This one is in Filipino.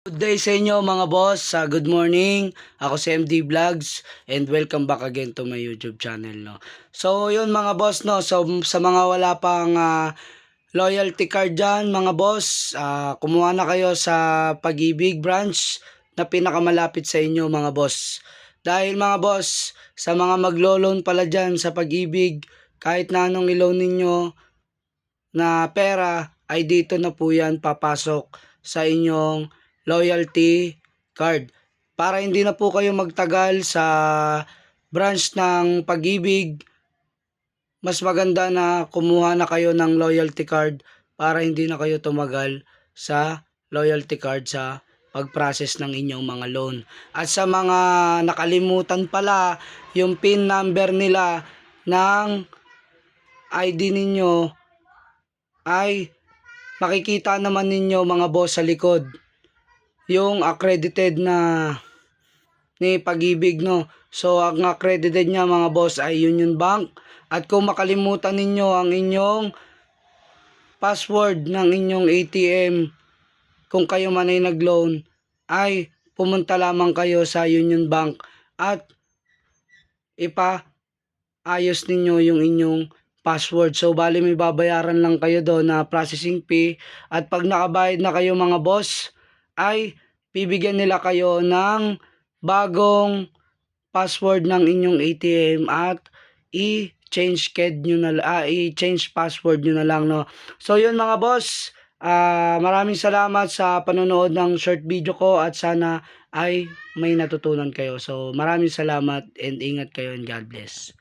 Good day sa inyo mga boss. Uh, good morning. Ako si MD Vlogs and welcome back again to my YouTube channel no. So yun mga boss no. So sa mga wala pang ah, loyalty card dyan mga boss, ah, kumuha na kayo sa Pag-ibig branch na pinakamalapit sa inyo mga boss. Dahil mga boss, sa mga maglo-loan pala dyan sa Pag-ibig, kahit na anong i-loan ninyo na pera ay dito na po yan papasok sa inyong loyalty card. Para hindi na po kayo magtagal sa branch ng pag-ibig, mas maganda na kumuha na kayo ng loyalty card para hindi na kayo tumagal sa loyalty card sa pag-process ng inyong mga loan. At sa mga nakalimutan pala yung PIN number nila ng ID ninyo ay makikita naman ninyo mga boss sa likod yung accredited na ni Pag-ibig no. So ang accredited niya mga boss ay Union Bank at kung makalimutan ninyo ang inyong password ng inyong ATM kung kayo man ay nag-loan ay pumunta lamang kayo sa Union Bank at ipa ayos ninyo yung inyong password. So, bali may babayaran lang kayo doon na processing fee. At pag nakabayad na kayo mga boss, ay bibigyan nila kayo ng bagong password ng inyong ATM at i-change ked nyo na ah, i-change password nyo na lang no. So yun mga boss, ah maraming salamat sa panonood ng short video ko at sana ay may natutunan kayo. So maraming salamat and ingat kayo and God bless.